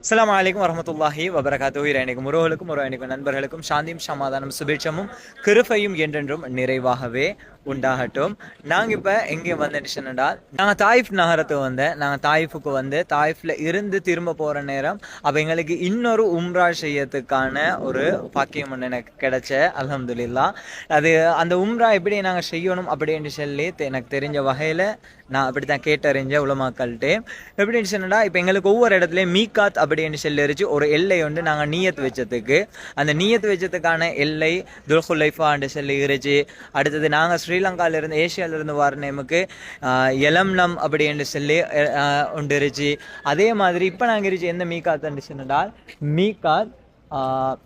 அஸ்லாம் வலைக்கம் வரமத்துல்லாஹி வபரகாத்து இறைனிக்கும் உறவுகளுக்கும் உறவினிக்கும் நண்பர்களுக்கும் சாந்தியும் சமாதானம் சுபேட்சமும் கிருபையும் என்றென்றும் நிறைவாகவே உண்டாகட்டும். நாங்கள் இப்போ எங்கே வந்துடுச்சுன்னா நாங்கள் தாயிஃப் நகரத்துக்கு வந்தேன். நாங்கள் தாயிஃபுக்கு வந்து தாயிஃப்ல இருந்து திரும்ப போகிற நேரம் அப்போ எங்களுக்கு இன்னொரு உம்ரா செய்யறதுக்கான ஒரு பாக்கியம் ஒன்று எனக்கு கிடைச்ச அலமதுல்லா அது அந்த உம்ரா எப்படி நாங்கள் செய்யணும் அப்படின்னு சொல்லி எனக்கு தெரிஞ்ச வகையில் நான் அப்படி தான் கேட்டறிஞ்ச உலமாக்கள்கிட்ட. எப்படின்னு சொன்னா இப்போ எங்களுக்கு ஒவ்வொரு இடத்துலையும் மீகாத் அப்படின்னு சொல்லிருச்சு இருந்துச்சு. ஒரு எல்லை உண்டு நாங்கள் நீயத் வச்சதுக்கு. அந்த நீயத் வச்சதுக்கான எல்லை துல்ஹுலைஃபான்னு சொல்லி இருந்துச்சு. அடுத்தது நாங்கள் ஸ்ரீலங்கால இருந்து ஏசியால இருந்து வர நேமுக்கு எலம்னம் அப்படின்னு சொல்லி ஆஹ், உண்டு இருந்துச்சு. அதே மாதிரி இப்போ நாங்கள் இருச்சு எந்த மீகாத் சொன்னால் மீகாத் ஆஹ்,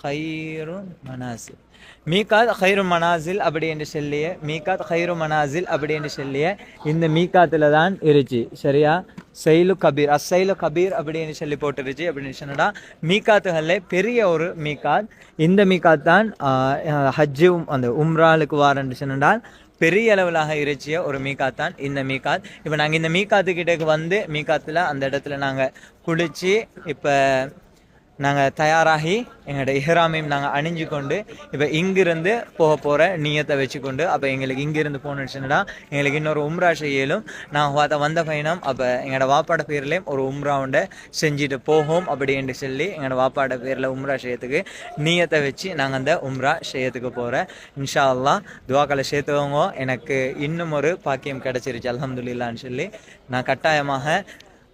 ஹைருன் மனாசில். மீகாத் ஹைரு மனாசில் அப்படி என்று சொல்லிய மீகாத் ஹைரு மனாசில் அப்படி என்று சொல்லிய இந்த மீகாத்தில் தான் இருச்சு சரியா? செயலு கபீர். அசைலு கபீர் அப்படின்னு சொல்லி போட்டுருச்சு. அப்படின்னு சொன்னா மீகாத்துகளில் பெரிய ஒரு மீகாத் இந்த மீகாத் தான் ஹஜ்ஜு அந்த உம்ராலுக்கு வாரன்னு சொன்னால் பெரிய அளவிலாக இருச்சிய ஒரு மீகாத் தான். இந்த மீகாத் இப்போ நாங்கள் இந்த மீகாத்து கிட்டக்கு வந்து மீகாத்தில் அந்த இடத்துல நாங்கள் குளித்து இப்போ நாங்கள் தயாராகி எங்களோட இஹராமையும் நாங்கள் அணிஞ்சு கொண்டு இப்போ இங்கிருந்து போக போகிற நீயத்தை வச்சுக்கொண்டு அப்போ எங்களுக்கு இங்கிருந்து போணுச்சுன்னா எங்களுக்கு இன்னொரு உம்ரா செய்யலும். நான் பார்த்த வந்த பயணம் அப்போ எங்களோட வாப்பாட பேர்லேயும் ஒரு உம்ரா உண்டை செஞ்சுட்டு போகும் அப்படின்னு சொல்லி எங்களோட வாப்பாட பேரில் உம்ரா செய்யறதுக்கு நீயத்தை வச்சு நாங்கள் அந்த உம்ரா செய்யறதுக்கு போகிறேன் இன்ஷா அல்லாஹ் துவாக்களை சேர்த்துவங்க எனக்கு இன்னும் ஒரு பாக்கியம் கிடைச்சிருச்சு. அலமதுல்லான்னு சொல்லி நான் கட்டாயமாக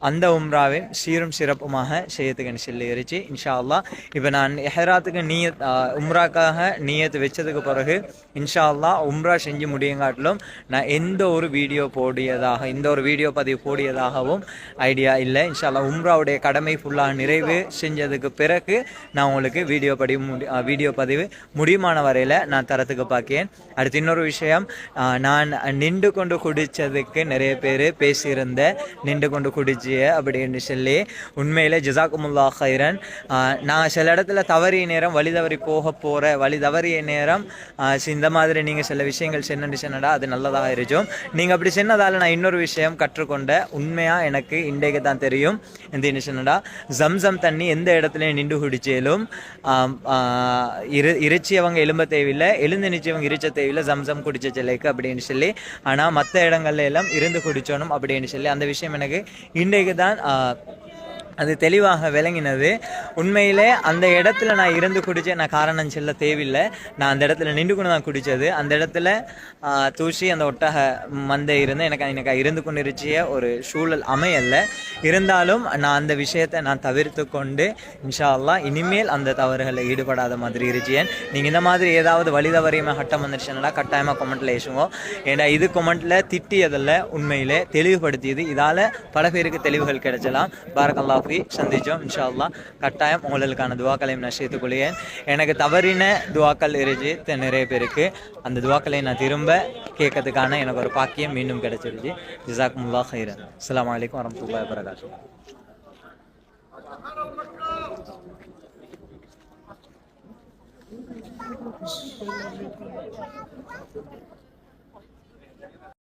அந்த உம்ராவையும் சீரும் சிறப்புமாக செய்யறதுக்குன்னு சொல்லி இருச்சு இன்ஷா அல்லா இப்போ நான் எஹராத்துக்கு நீயத் உம்ராக்காக நீயத்து வச்சதுக்கு பிறகு இன்ஷா அல்லாஹ் உம்ரா செஞ்சு முடியுங்காட்டிலும் நான் எந்த ஒரு வீடியோ போடியதாக இந்த ஒரு வீடியோ பதிவு போடியதாகவும் ஐடியா இல்லை. இன்ஷா அல்லாஹ் உம்ராவுடைய கடமை ஃபுல்லாக நிறைவு செஞ்சதுக்கு பிறகு நான் உங்களுக்கு வீடியோ படி முடி வீடியோ பதிவு முடியுமான வரையில் நான் தரத்துக்கு பார்க்கேன் அடுத்து இன்னொரு விஷயம் நான் நின்று கொண்டு குடித்ததுக்கு நிறைய பேர் பேசியிருந்த நின்று கொண்டு குடிச்சு குடிச்சிய அப்படின்னு சொல்லி உண்மையிலே ஜிசாக்குமுல்லா ஹைரன் நான் சில இடத்துல தவறிய நேரம் வழி தவறி போக போகிற வழி தவறிய நேரம் இந்த மாதிரி நீங்கள் சில விஷயங்கள் சென்னு சொன்னடா அது நல்லதாக இருக்கும். நீங்கள் அப்படி சொன்னதால் நான் இன்னொரு விஷயம் கற்றுக்கொண்ட உண்மையாக எனக்கு இன்றைக்கு தான் தெரியும். இந்த என்ன சொன்னடா ஜம்சம் தண்ணி எந்த இடத்துலையும் நின்று குடிச்சாலும் ஆஹ், இரு இறைச்சியவங்க எலும்ப தேவையில்லை எழுந்து நிச்சயவங்க இறைச்ச தேவையில்லை ஜம்சம் குடிச்ச சிலைக்கு அப்படின்னு சொல்லி. ஆனால் மற்ற இடங்கள்ல எல்லாம் இருந்து குடிச்சோனும் அப்படின்னு சொல்லி. அந்த விஷயம் எனக்கு இன்னும் தான் ஆஹ், அது தெளிவாக விளங்கினது. உண்மையிலே அந்த இடத்துல நான் இருந்து குடித்தேன் நான் காரணம் செல்ல தேவையில்லை. நான் அந்த இடத்துல நின்று கொண்டு தான் குடித்தது அந்த இடத்துல தூசி அந்த ஒட்டக மந்தை இருந்து எனக்கு எனக்கு இருந்து கொண்டு இருச்சிய ஒரு சூழல் அமையல்ல இருந்தாலும் நான் அந்த விஷயத்தை நான் தவிர்த்து கொண்டு இன்ஷா அல்லா இனிமேல் அந்த தவறுகளில் ஈடுபடாத மாதிரி இருச்சேன் நீங்கள் இந்த மாதிரி ஏதாவது வழி தவறியமாக கட்டம் வந்துருச்சுன்னா கட்டாயமாக கொமெண்ட்டில் ஏசுவோம் ஏன்னா இது கொமெண்ட்டில் திட்டியதில் உண்மையிலே தெளிவுபடுத்தியது. இதால் பல பேருக்கு தெளிவுகள் கிடைச்சலாம். பாரக்கல்லா சந்திச்சோம். இன்ஷா அல்லாஹ் கட்டாயம் உங்களுக்கான துவாக்களையும் நான் சேர்த்துக்கொள்கிறேன் எனக்கு தவறின துவாக்கள் இருந்துச்சு நிறைய பேருக்கு. அந்த துவாக்களை நான் திரும்ப கேட்கறதுக்கான எனக்கு ஒரு பாக்கியம் மீண்டும் கிடைச்சிருச்சு. ஜிசாக்குமுல்லா ஹைரன் அஸ்ஸலாமு அலைக்கும்